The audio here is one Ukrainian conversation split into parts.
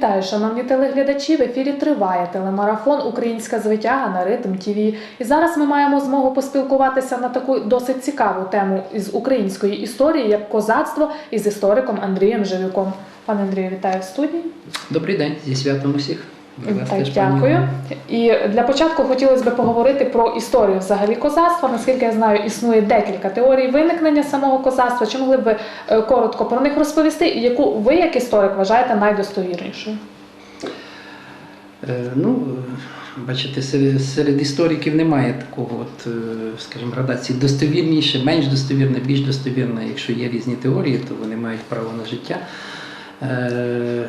Вітаю, шановні телеглядачі. В ефірі триває телемарафон Українська звитяга на ритм ТВ. І зараз ми маємо змогу поспілкуватися на таку досить цікаву тему із української історії, як козацтво, із істориком Андрієм Живюком. Пане Андрію, вітаю в студії. Добрий день зі святом усіх. Так, дякую. І для початку хотілося б поговорити про історію взагалі козацтва. Наскільки я знаю, існує декілька теорій виникнення самого козацтва. Чи могли б ви е, коротко про них розповісти, і яку ви, як історик, вважаєте найдостовірнішою? Е, Ну, е, бачите, серед, істориків немає такого, от, скажімо, градації достовірніше, менш достовірне, більш достовірне. Якщо є різні теорії, то вони мають право на життя. Е,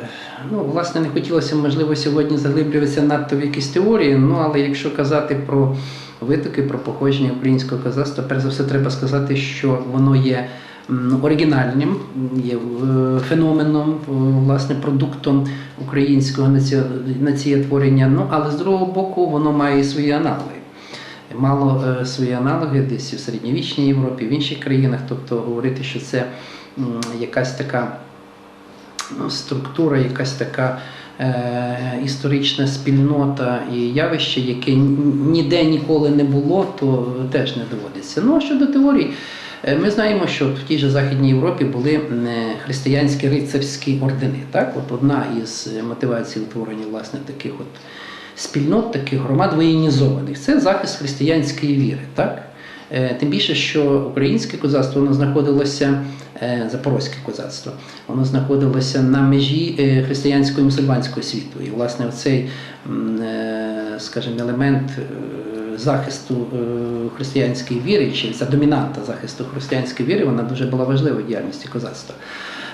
Ну, власне, не хотілося, можливо, сьогодні заглиблюватися надто в якісь теорії, ну, але якщо казати про витоки, про походження українського козацтва, перш за все треба сказати, що воно є оригінальним, є феноменом, власне, продуктом українського наці- націєтворення. Ну, але з другого боку, воно має свої аналоги. Мало е, свої аналоги десь в середньовічній Європі, в інших країнах. Тобто говорити, що це якась така ну, структура, якась така е, історична спільнота і явище, яке ніде ніколи не було, то теж не доводиться. Ну а щодо теорій, е, ми знаємо, що в тій же Західній Європі були е, християнські рицарські ордени. Так? От одна із мотивацій утворення власне таких от спільнот, таких громад воєнізованих це захист християнської віри. Так? Е, Тим більше, що українське козацтво воно знаходилося, е, запорозьке козацтво, воно знаходилося на межі е, християнського і мусульманського світу. І, власне, цей, скажімо, елемент е, захисту е, християнської віри, чи ця домінанта захисту християнської віри, вона дуже була важлива в діяльності козацтва.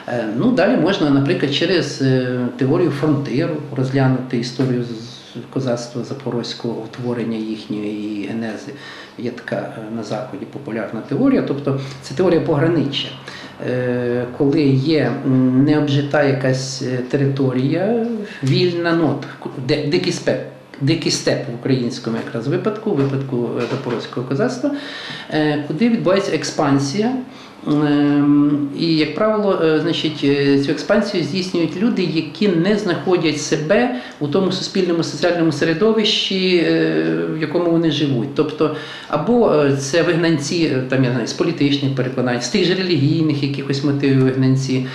Е, Ну, далі можна, наприклад, через е, теорію фронтиру розглянути історію з- козацтва запорозького утворення їхньої генези. Є така е, на заході популярна теорія, тобто це теорія пограниччя. Е, Коли є необжита якась е, територія, вільна нот, дикий спеп. Дикий степ в українському якраз випадку, випадку запорозького козацтва, куди відбувається експансія. Ем, І, як правило, е, значить, е, цю експансію здійснюють люди, які не знаходять себе у тому суспільному соціальному середовищі, е, в якому вони живуть. Тобто, або це вигнанці там, я знаю, з політичних переконань, з тих же релігійних якихось мотивів вигнанці,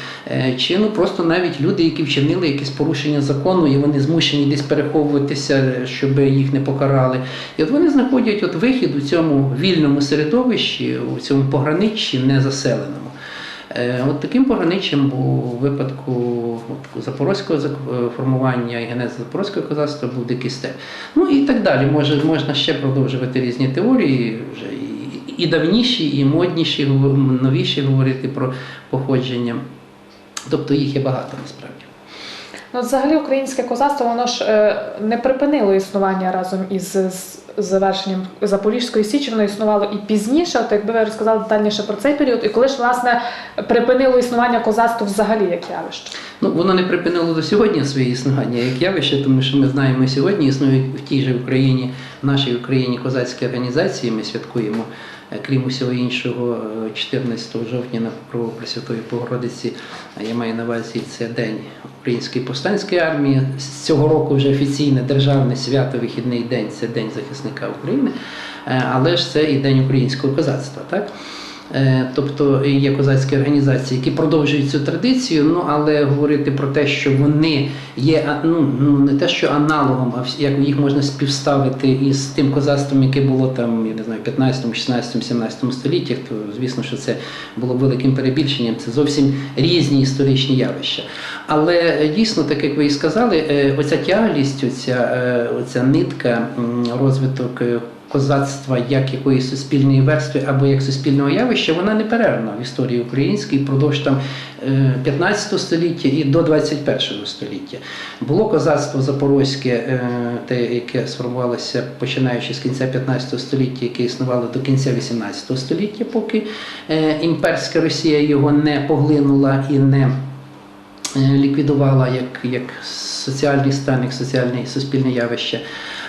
чи ну, просто навіть люди, які вчинили якесь порушення закону, і вони змушені десь переховуватися, щоб їх не покарали. І от вони знаходять от вихід у цьому вільному середовищі, у цьому пограниччі не незаселеному. Е, От таким пограничем у випадку запорозького е, формування і генезу запорозького козацтва був дикий степ. Ну і так далі. Може, можна ще продовжувати різні теорії, вже і давніші, і модніші, новіші говорити про походження. Тобто їх є багато насправді. Ну, взагалі, українське козацтво воно ж е, не припинило існування разом із завершенням Запорізької січі, воно існувало і пізніше. От якби ви розказали детальніше про цей період, і коли ж власне припинило існування козацтва взагалі як явище? Ну, воно не припинило до сьогодні своє існування як явище, тому що ми знаємо, сьогодні існують в тій же Україні, в нашій Україні козацькі організації. Ми святкуємо, крім усього іншого, е, 14 жовтня на покрову Пресвятої Богородиці. Я маю на увазі це День Української повстанської армії. З цього року вже офіційне державне свято, вихідний день це День захисника України, Е, але ж це і День українського козацтва. Так? Е, Тобто є козацькі організації, які продовжують цю традицію, ну але говорити про те, що вони є ну, ну не те, що аналогом, а як їх можна співставити із тим козацтвом, яке було там, я не знаю, 15, 16, 17 століттях, то звісно, що це було великим перебільшенням. Це зовсім різні історичні явища. Але е, дійсно, так як ви і сказали, е, оця тяглість, оця, оця нитка, розвиток. Е, Козацтва як якоїсь суспільної верстви або як суспільного явища, вона не перервна в історії українській впродовж там е, 15 століття і до 21 століття. Було козацтво запорозьке, е, те, яке сформувалося починаючи з кінця 15 століття, яке існувало до кінця 18 століття, поки е, імперська Росія його не поглинула і не е, ліквідувала як, як соціальний стан, як соціальне суспільне явище.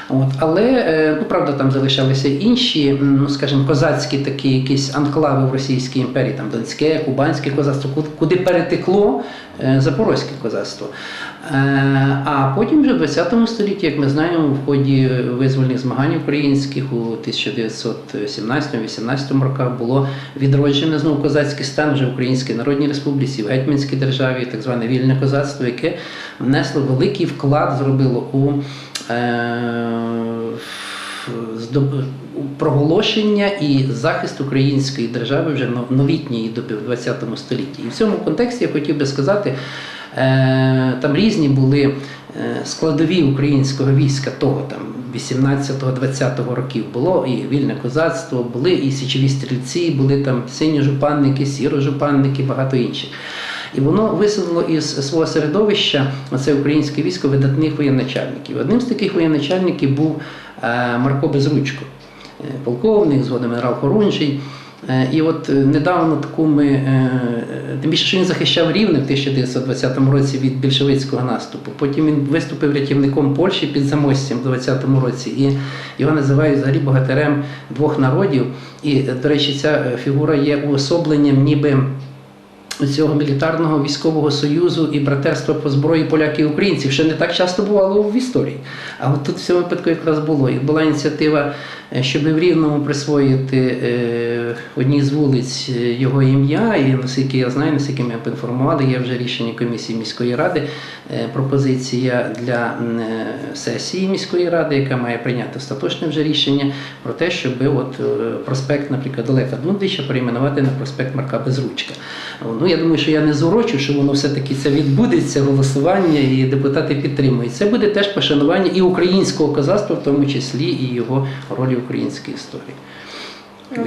От, але е, ну правда, там залишалися інші, ну скажімо, козацькі такі якісь анклави в Російській імперії, там Донське, Кубанське козацтво, куди, перетекло е, запорозьке козацтво. Е, А потім вже в 20 столітті, як ми знаємо, в ході визвольних змагань українських у 1917-18 роках було відроджене знову козацький стан вже в Українській Народній Республіці, в Гетьманській державі, так зване вільне козацтво, яке внесло великий вклад, зробило у е, проголошення і захист української держави вже но- новітньої доби в 20 столітті. І в цьому контексті я хотів би сказати, там різні були е, складові українського війська того там 18-20 років. Було і вільне козацтво, були і січові стрільці, були там сині жупанники, сіро-жупанники, багато інших. І воно висунуло із свого середовища це українське військо видатних воєначальників. Одним з таких воєначальників був е, Марко Безручко, е, полковник, згодом генерал Хорунжий. Е, І от е, недавно таку ми, е, тим більше, що він захищав рівне в 1920 році від більшовицького наступу. Потім він виступив рятівником Польщі під Замостям в 20-му році. І його називають взагалі богатирем двох народів. І, до речі, ця фігура є уособленням ніби цього мілітарного військового союзу і братерства по зброї поляків і українців, що не так часто бувало в історії. А от тут в цьому випадку якраз було. І була ініціатива, е, щоб в Рівному присвоїти е, одній з вулиць е, його ім'я. І наскільки я знаю, наскільки мене поінформували, є вже рішення комісії міської ради, пропозиція для сесії міської ради, яка має прийняти остаточне вже рішення про те, щоб от проспект, наприклад, Олега Дмитрича перейменувати на проспект Марка Безручка. Ну я думаю, що я не зурочу, що воно все-таки це відбудеться голосування, і депутати підтримують. Це буде теж пошанування і українського козацтва, в тому числі і його ролі в українській історії. Ну.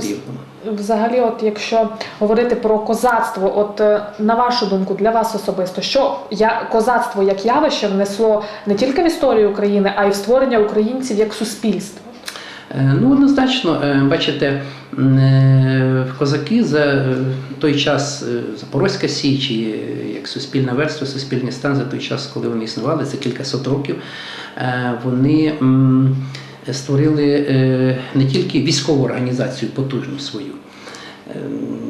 Взагалі, от якщо говорити про козацтво, от е, на вашу думку, для вас особисто, що я козацтво як явище внесло не тільки в історію України, а й в створення українців як суспільства? Е, Ну, однозначно, е, бачите, е, козаки за той час Запорозька Січ, як суспільне верство, суспільний стан за той час, коли вони існували, це кількасот років, вони створили не тільки військову організацію потужну свою,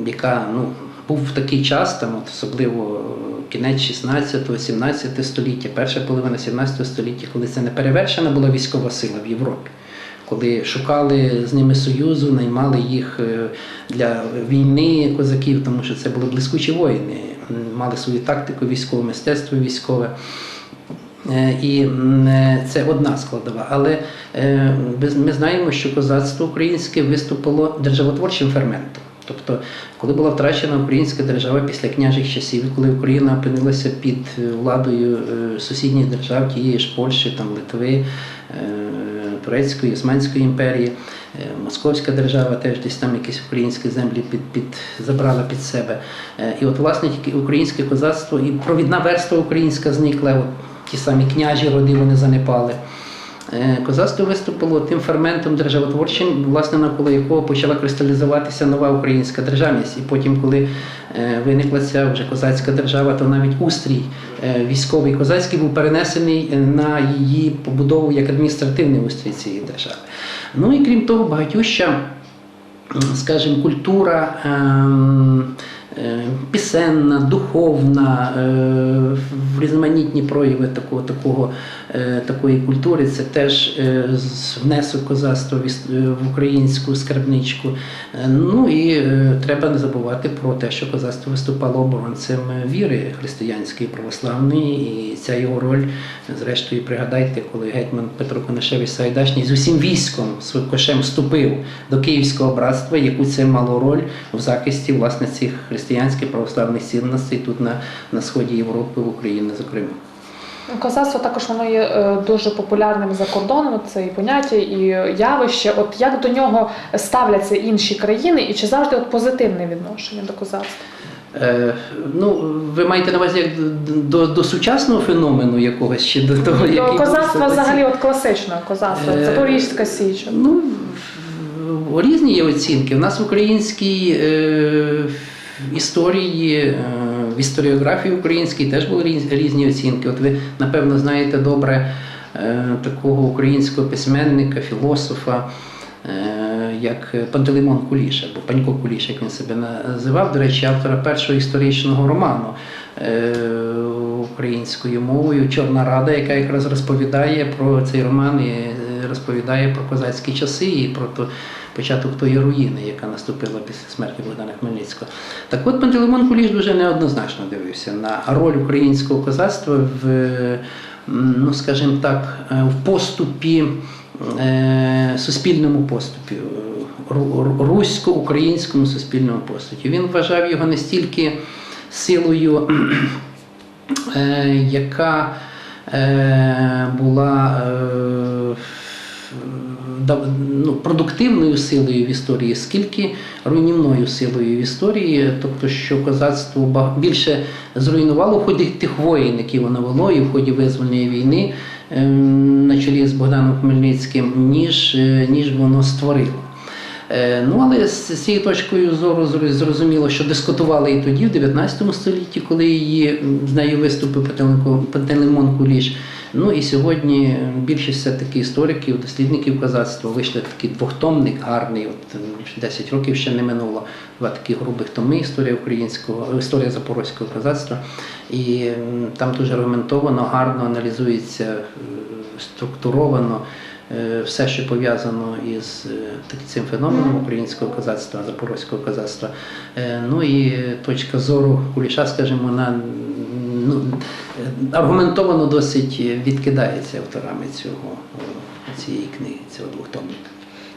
яка ну, був такий час, там, от, особливо кінець 16-17 століття, перша половина 17 століття, коли це не перевершена була військова сила в Європі. Коли шукали з ними союзу, наймали їх е, для війни козаків, тому що це були блискучі воїни, мали свою тактику військову, мистецтво військове. Е, І е, це одна складова. Але ми знаємо, що козацтво українське виступило державотворчим ферментом. Тобто, коли була втрачена українська держава після княжих часів, коли Україна опинилася під е, владою е, сусідніх держав, тієї ж Польщі, там, Литви, е, Турецької, Османської імперії, Московська держава теж десь там якісь українські землі під, під, забрала під себе. І от, власне, українське козацтво і провідна верства українська зникла. От, ті самі княжі роди вони занепали. Е, Козацтво виступило тим ферментом державотворчим, власне, навколо якого почала кристалізуватися нова українська державність. І потім, коли е, виникла ця вже козацька держава, то навіть устрій е, військовий козацький був перенесений на її побудову як адміністративний устрій цієї держави. Ну і крім того, багатюща скажімо, культура ем, пісенна, духовна, різноманітні прояви такого, такого, такої культури. Це теж е, внесок козацтва в е, українську скарбничку. Е, Ну і е, треба не забувати про те, що козацтво виступало оборонцем віри християнської православної, і ця його роль, зрештою, пригадайте, коли гетьман Петро Конашевич Сайдашній з усім військом з кошем вступив до Київського братства, яку це мало роль в захисті власне цих християнських православних цінностей тут на, на сході Європи, в Україні, зокрема. Козацтво також воно є е, дуже популярним за кордоном. Це і поняття, і явище. От як до нього ставляться інші країни, і чи завжди от позитивне відношення до козацтва? Е, ну, ви маєте на увазі як до, до сучасного феномену якогось чи до того, який До був козацтва взагалі от класичного козацтва, Е, Запорізька Січ. Ну, різні є оцінки. У нас в українській е, історії, е, в історіографії українській теж були різ- різні оцінки. От ви, напевно, знаєте добре е, такого українського письменника, філософа. е, Як Пантелеймон Куліш або Панько Куліш, як він себе називав, до речі, автора першого історичного роману е, українською мовою Чорна Рада, яка якраз розповідає про цей роман розповідає про козацькі часи і про то, початок тої руїни, яка наступила після смерті Богдана Хмельницького. Так от Пантелеймон Куліш дуже неоднозначно дивився на роль українського козацтва в, ну скажімо так, е, в поступі, е, суспільному поступі, е, ру- ру- русько-українському суспільному поступі. Він вважав його не стільки силою, яка була ну, продуктивною силою в історії, скільки руйнівною силою в історії, тобто, що козацтво більше зруйнувало в ході тих воїн, які воно вело, і в ході визвольної війни ем, на чолі з Богданом Хмельницьким, ніж, е, ніж воно створило. Е, Ну, але з цією точкою зору зрозуміло, що дискутували і тоді, в 19 столітті, коли її з нею виступив Пантелеймон Куліш. Ну і сьогодні е, більшість все-таки істориків, дослідників козацтва вийшли такий двохтомник гарний, от е, 10 років ще не минуло. Два такі грубих томи історія українського, історія запорозького козацтва. І там дуже аргументовано, гарно аналізується, е, структуровано е, все, що пов'язано із е, цим феноменом українського козацтва, запорозького козацтва. Е, Ну і точка зору Куліша, скажімо, вона ну, аргументовано досить відкидається авторами цього, цієї книги, цього двохтомника.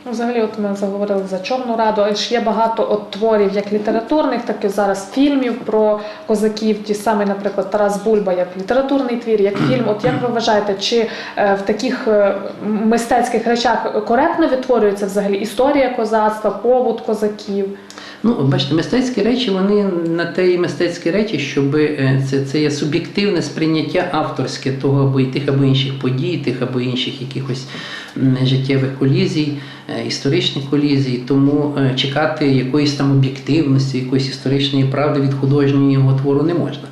Ну, Взагалі, от ми заговорили за Чорну Раду, але ж є багато от творів як літературних, так і зараз фільмів про козаків. Ті самі, наприклад, Тарас Бульба, як літературний твір, як фільм. От як ви вважаєте, чи е, в таких е, мистецьких речах коректно відтворюється взагалі історія козацтва, побут козаків? Ну, бачите, мистецькі речі, вони на те і мистецькі речі, щоб е, це, це є суб'єктивне сприйняття авторське того або і тих або інших подій, тих або інших якихось життєвих колізій, е, історичних колізій. Тому е, чекати якоїсь там об'єктивності, якоїсь історичної правди від художнього твору не можна.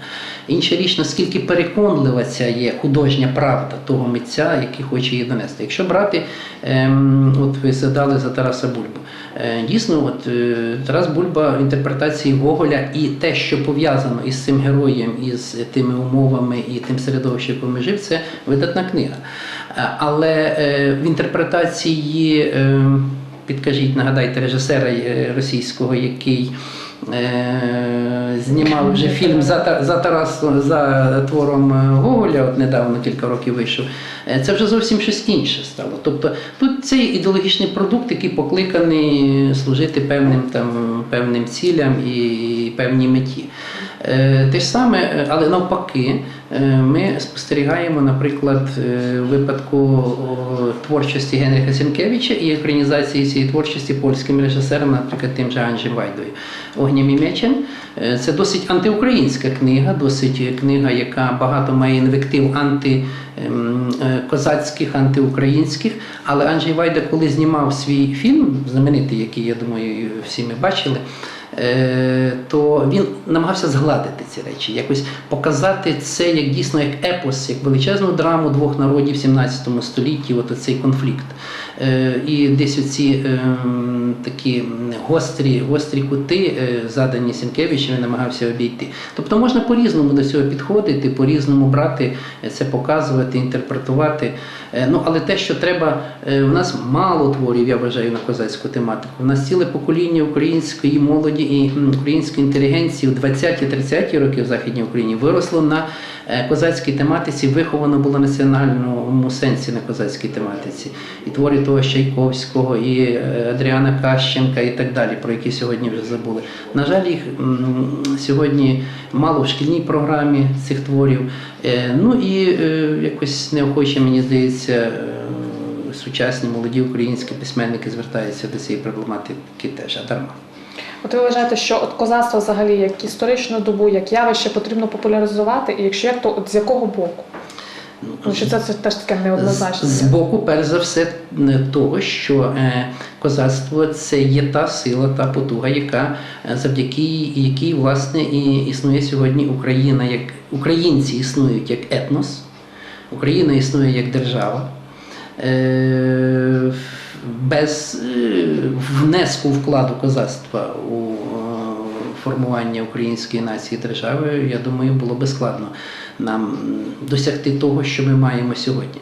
Інша річ, наскільки переконлива ця є художня правда того митця, який хоче її донести. Якщо брати, ем, от ви згадали за Тараса Бульбу. Е, Дійсно, от е, Тарас Бульба в інтерпретації Гоголя і те, що пов'язано із цим героєм, із тими умовами і тим середовищем, якому жив, це видатна книга. Е, Але в інтерпретації, е, підкажіть, нагадайте режисера російського, який знімав вже фільм за, за Тарасом, за твором е, Гоголя, от недавно кілька років вийшов. Е, Це вже зовсім щось інше стало. Тобто тут цей ідеологічний продукт, який покликаний служити певним там певним цілям і певній меті. Е, Те ж саме, е, але навпаки, е, ми спостерігаємо, наприклад, випадку творчості Генріха Сінкевича і екранізації цієї творчості польським режисером, наприклад, тим же Анджем Вайдою. Огням і мечем. Це досить антиукраїнська книга, досить книга, яка багато має інвектив анти ем, козацьких, антиукраїнських. Але Анджей Вайда, коли знімав свій фільм, знаменитий, який, я думаю, всі ми бачили, то він намагався згладити ці речі, якось показати це як дійсно як епос, як величезну драму двох народів в 17 столітті, от цей конфлікт. Е, І десь оці ем, такі гострі, гострі кути, е, задані Сінкевичем, намагався обійти. Тобто можна по-різному до цього підходити, по-різному брати, е, це показувати, інтерпретувати. Е, Ну, але те, що треба, е, у нас мало творів, я вважаю, на козацьку тематику. У нас ціле покоління української молоді і української інтелігенції у 20-30 роки в Західній Україні виросло на е, козацькій тематиці, виховано було національному сенсі на козацькій тематиці. І твори того Чайковського, і Адріана Кащенка, і так далі, про які сьогодні вже забули. На жаль, їх сьогодні мало в шкільній програмі цих творів. Е, Ну і е, якось неохоче, мені здається, е, сучасні молоді українські письменники звертаються до цієї проблематики теж, а дарма. От ви вважаєте, що от козацтво взагалі як історичну добу, як явище потрібно популяризувати, і якщо як, то от з якого боку? Тому що це, теж таке неоднозначне. З, боку, перш за все, того, що е, козацтво це є та сила, та потуга, яка е, завдяки якій власне і існує сьогодні Україна, як українці існують як етнос. Україна існує як держава. Е, Без внеску вкладу козацтва у формування української нації держави, я думаю, було би складно нам досягти того, що ми маємо сьогодні.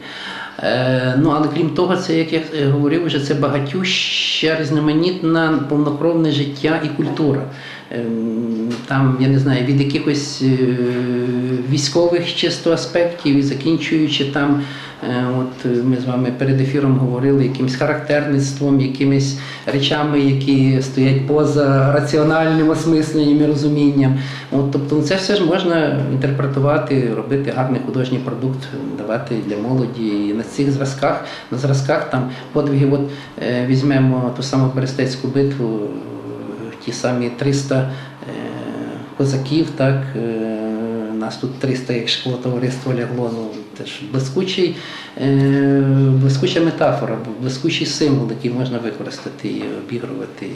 Е, Ну, але крім того, це, як я е, говорив, вже це багатюща різноманітна повнокровне життя і культура. Ем, Там, я не знаю, від якихось е, військових чисто аспектів і закінчуючи там, е, от е, ми з вами перед ефіром говорили, якимось характерництвом, якимись речами, які стоять поза раціональним осмисленням і розумінням. От, тобто ну, це все ж можна інтерпретувати, робити гарний художній продукт, давати для молоді. І на цих зразках, на зразках там подвиги, от візьмемо ту саму Берестецьку битву, ті самі 300 е, козаків, так. е, Нас тут 300, як шкло товариство лягло. Ну, теж блискучий, е, блискуча метафора, блискучий символ, який можна використати і обігрувати.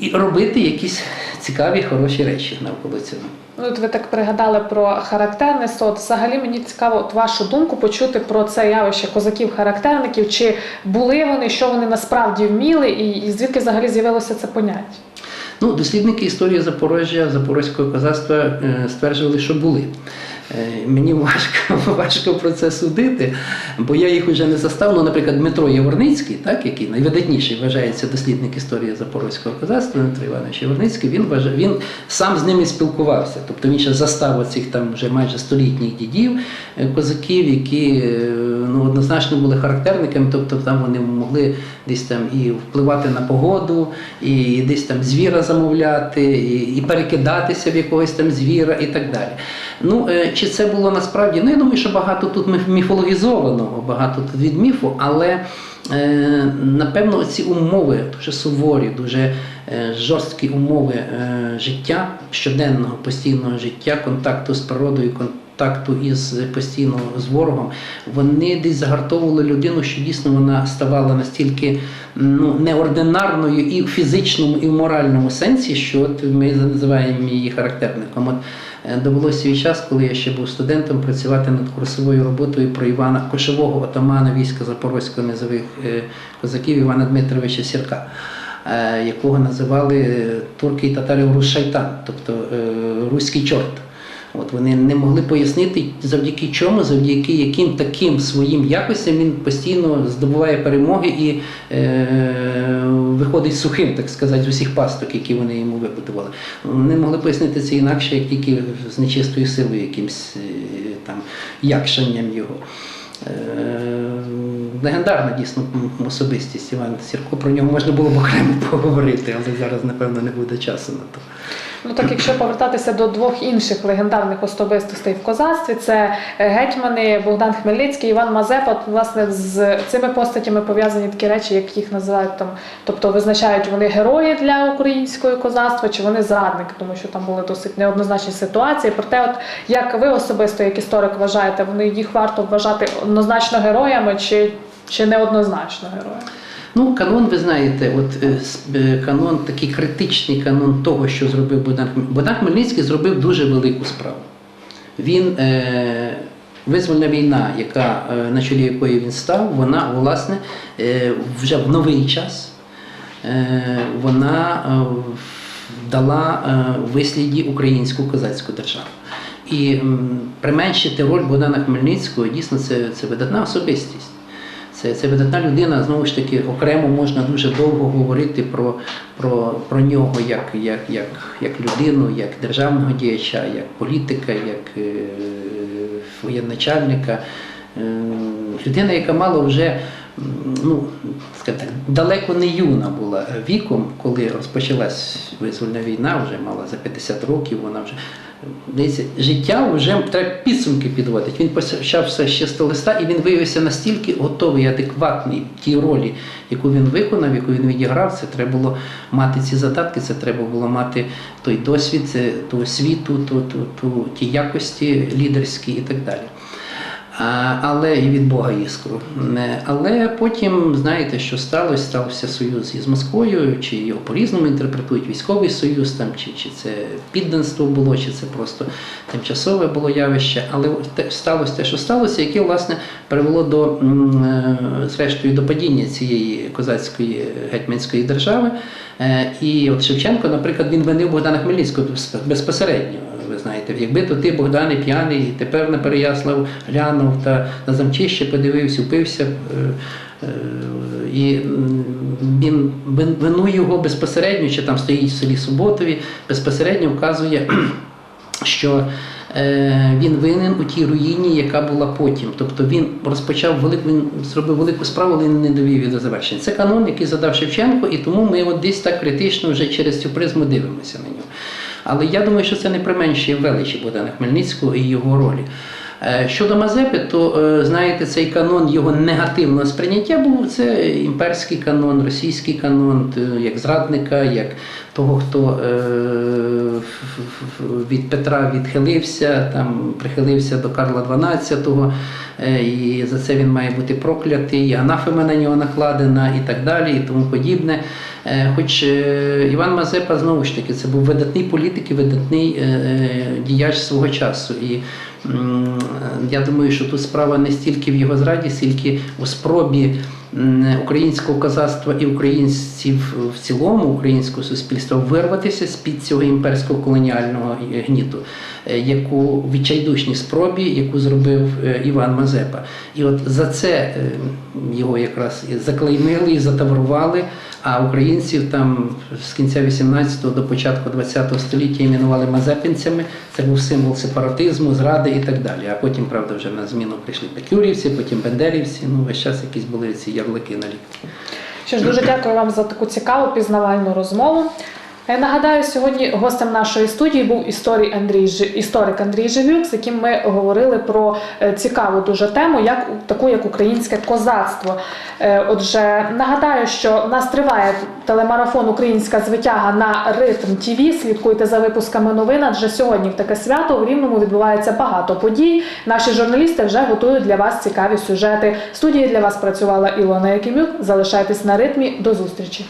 І, робити якісь цікаві, хороші речі навколо цього. Ну, От ви так пригадали про характерництво. От взагалі мені цікаво от вашу думку почути про це явище козаків-характерників. Чи були вони, що вони насправді вміли, і, і звідки взагалі з'явилося це поняття? Ну, дослідники історії Запорожжя, Запорозького козацтва е, стверджували, що були. Е, Мені важко, важко про це судити, бо я їх вже не застав. Ну, наприклад, Дмитро Яворницький, так, який найвидатніший вважається дослідник історії Запорозького козацтва, Дмитро Іванович Яворницький, він вважає, він сам з ними спілкувався. Тобто він ще застав оцих там вже майже столітніх дідів, е, козаків, які е, ну, однозначно були характерниками, тобто там вони могли десь там і впливати на погоду, і десь там звіра замовляти, і, і перекидатися в якогось там звіра і так далі. Ну, е, чи це було насправді? Ну, я думаю, що багато тут міфологізованого, багато тут від міфу, але е, напевно ці умови дуже суворі, дуже е, жорсткі умови життя, щоденного постійного життя, контакту з природою, контакту із постійно з ворогом, вони десь загартовували людину, що дійсно вона ставала настільки ну, неординарною і в фізичному, і в моральному сенсі, що от ми називаємо її характерником. От довелося свій час, коли я ще був студентом, працювати над курсовою роботою про Івана Кошового, отамана війська Запорозького низових е, козаків Івана Дмитровича Сірка. е, Якого називали е, турки і татари Рушайтан, тобто е, руський чорт. От вони не могли пояснити, завдяки чому, завдяки яким таким своїм якостям він постійно здобуває перемоги і е, виходить сухим, так сказати, з усіх пасток, які вони йому вибудували. Вони могли пояснити це інакше, як тільки з нечистою силою, якимсь е, там якшанням його. Е, Легендарна дійсно особистість Іван Сірко. Про нього можна було б окремо поговорити, але зараз, напевно, не буде часу на то. Ну так, якщо повертатися до двох інших легендарних особистостей в козацтві, це е, гетьмани Богдан Хмельницький, Іван Мазепа. Власне, з цими постатями пов'язані такі речі, як їх називають там, тобто визначають вони герої для українського козацтва, чи вони зрадники, тому що там були досить неоднозначні ситуації. Проте, от як ви особисто, як історик, вважаєте, вони їх варто вважати однозначно героями чи, чи неоднозначно героями? Ну, канон, ви знаєте, от е, е, канон, такий критичний канон того, що зробив Богдан Хмельницький. Богдан Хмельницький зробив дуже велику справу. Він, е, визвольна війна, яка, е, на чолі якої він став, вона, власне, е, вже в новий час е, вона дала висліді українську козацьку державу. І применшити роль Богдана Хмельницького дійсно це, це видатна особистість. Це, це видатна людина, знову ж таки, окремо можна дуже довго говорити про, про, про нього як, як, як, як людину, як державного діяча, як політика, як е, воєначальника. Е, людина, яка мала вже ну, скажімо так, далеко не юна була віком, коли розпочалась визвольна війна, вже мала за 50 років, вона вже Дивіться, життя вже треба підсумки підводити. Він почав все ще з листа, і він виявився настільки готовий, адекватний тій ролі, яку він виконав, яку він відіграв. Це треба було мати ці задатки, це треба було мати той досвід, ту освіту, ту, ту, ту, ті якості лідерські і так далі. Але і від Бога іскру. Але потім, знаєте, що сталося, стався союз із Москвою, чи його по-різному інтерпретують військовий союз, там, чи, чи це підданство було, чи це просто тимчасове було явище. Але сталося те, що сталося, яке власне привело до е, зрештою до падіння цієї козацької гетьманської держави. Е, І от Шевченко, наприклад, він винив Богдана Хмельницького безп- безпосередньо. Знаєте, якби то ти, Богдане, п'яний, тепер на Переяслав глянув та на замчище подивився, впився. е, е, І він вин- вину його безпосередньо, чи там стоїть в селі Суботові, безпосередньо вказує, що е, він винен у тій руїні, яка була потім. Тобто він розпочав велику, він зробив велику справу, але не довів її до завершення. Це канон, який задав Шевченко, і тому ми от десь так критично вже через цю призму дивимося на нього. Але я думаю, що це не применшує величі Богдана Хмельницького і його ролі. Е, Щодо Мазепи, то е, знаєте, цей канон його негативного сприйняття був це імперський канон, російський канон, як зрадника, як того, хто е, від Петра відхилився, там прихилився до Карла XII, е, і за це він має бути проклятий, і анафема на нього накладена, і так далі, і тому подібне. Е, Хоч Іван Мазепа знову ж таки це був видатний політик і видатний діяч свого часу. І я думаю, що тут справа не стільки в його зраді, скільки у спробі українського козацтва і українців в цілому, українського суспільства вирватися з-під цього імперського колоніального гніту, е, яку відчайдушній спробі, яку зробив е, Іван Мазепа. І от за це е, його якраз заклеймили і затаврували. А українців там з кінця 18-го до початку 20-го століття іменували мазепинцями. Це був символ сепаратизму, зради і так далі. А потім, правда, вже на зміну прийшли петлюрівці, потім бендерівці. Ну, весь час якісь були ці ярлики на лікті. Що ж, дуже дякую вам за таку цікаву пізнавальну розмову. Я нагадаю, сьогодні гостем нашої студії був історик Андрій, історик Андрій Живюк, з яким ми говорили про е, цікаву дуже тему, як таку як українське козацтво. Е, Отже, нагадаю, що в нас триває телемарафон Українська звитяга на ритм ТІВІ. Слідкуйте за випусками новин. Адже сьогодні в таке свято в Рівному відбувається багато подій. Наші журналісти вже готують для вас цікаві сюжети. В студії для вас працювала Ілона Якимюк. Залишайтесь на ритмі. До зустрічі.